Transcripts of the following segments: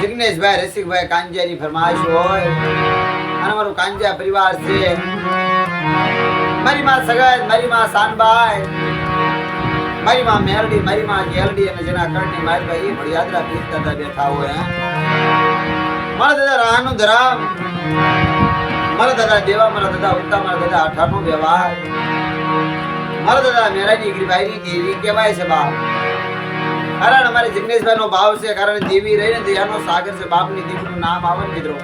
જિગ્નેશભાઈ, રસિકભાઈ કાંજિયાની ફરમાઈશ હોય. પરિવાર છે. મારી મારી માં મારી મારી માં અને મારી ભાઈ પણ યાત્રા બેઠા હોય મારા દાદા રાહનું ધરામ મારા દાદા દેવા, મારા દાદા ઉત્તા, મારા દાદા આઠાનો વ્યવહાર. મારા દાદા મેરાની ગીરભાઈની દેવી છે બાપ કારણ અમારે જિગ્નેશભાઈ નો ભાવ છે, કારણ દેવી રહીને દયાનો સાગર છે, બાપની દીકરીનું નામ આવે ને મિત્રો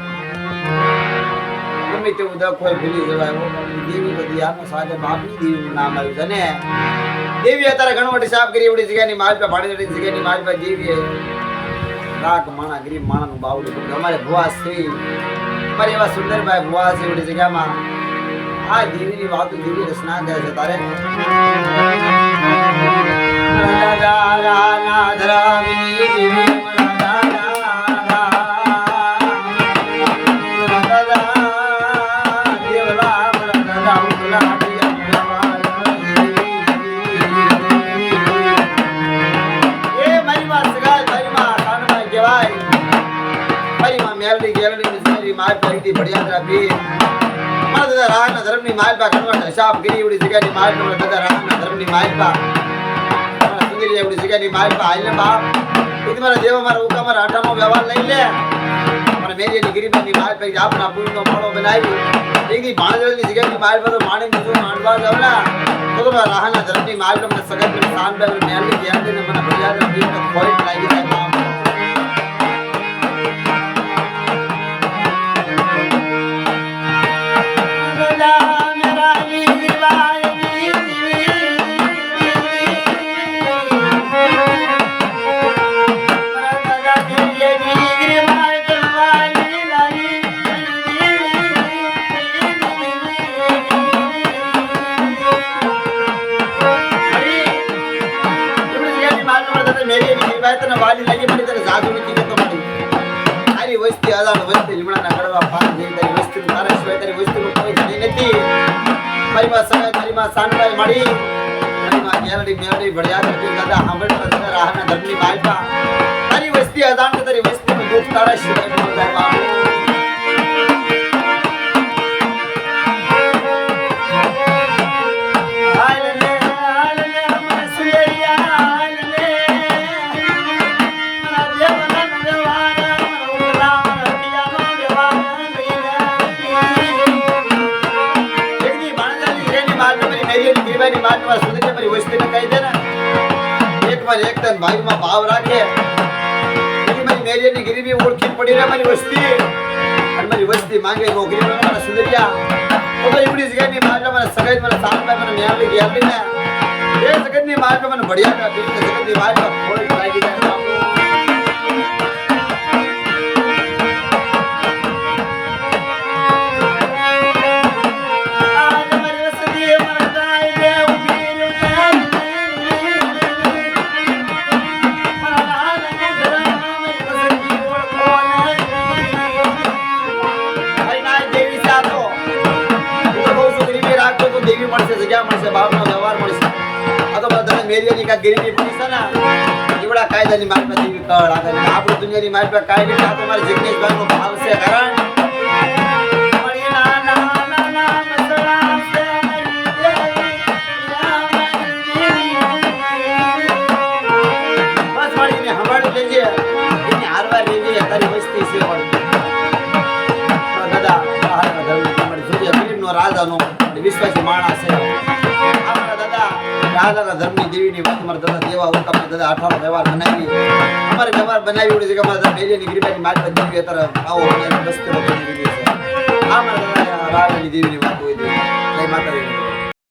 ગમે તેવું દખ હોય ભૂલી જવાય દેવી તો દયાનો સાગર, બાપની દેવીનું નામ આવ્યું છે ને. દેવી અત્યારે ઘણો મોટી સાફ કરી એવડી જગ્યાની માલપા ભાડેની જગ્યાની માલપા દેવી રાગ માણા, ગરીબ માણાનું બાવડું. અમારે ભુવા શ્રી અમારે એવા સુંદરભાઈ ભુવા છે એવડી જગ્યામાં. આ દેવીની વાતો દેવી રચના કરે છે, તારે? માર પડી પી મારા દાદા રાહના ધર્મની હિસાબ કરી એવડી જગ્યાની માલ મારા રાહના ધર્મની માલપા. મારા સુંદરી એવડી જગ્યાની માલપા. હાલ ને બાપ. એ મારા દેવા મારા ઉકા મારા વ્યવહાર લઈ લે. મારા મેરીની ગરીબાની માલ પૈકી આપના પૂરનો મોડો બનાવી. એકની ભાણજળની જગ્યાની માલ પર માણી બીજું માંડવા જાવના તો તો મારા ધર્મની માલ પર મને સગત બે મેલડી મને પી તારી વસ્તી હજાર વસ્તી લીમડાના કડવા પાન જેવી વસ્તી તારા નથી. મારી માં સગાઈ તારી માં મારી માં ગેરડી મેરડી ભળ્યા દાદા સાંભળતા મારી માલ ને મારા સુંદરી કહી દે ને. એકવાર એક તન ભાઈમાં ભાવ રાખે. મારી ની ગરીબી ઓળખી પડી રહે મારી વસ્તી. અને મારી વસ્તી માંગે નોકરી મારા તો ભાઈ એવડી જગ્યા ની ને મારા સગાઈ મને સાત ભાઈ મને ન્યાલી ગયાલી ને. એ જગતની ને મને ભડિયા કાપી જગતની ખોળી મળશે, જગ્યા મળશે બાપનો વ્યવહાર મળશે. આ તો બધા મેરિયાની કા ગરીબી પડી છે ને? એવડા કાયદાની પર દેવી કળ આગળ આપણી દુનિયાની માલ પર કાયદા આ તો મારા ભાવ છે કારણ વિશ્વાસી માણસ છે. આ મારા દાદા રાજાના ધર્મની દેવીની વાત મારા દાદા દેવા હું તમને દાદા અઠારો વ્યવહાર બનાવી. અમારે વ્યવહાર બનાવી ઉડી છે કે અમારા દાદા મેલીની ગરીબાની માલ બધી દેવી અત્યારે આવો વસ્તુઓ બની ગઈ છે. આ મારા દાદા રાજાની દેવીની વાત હોય છે જય માતાજી.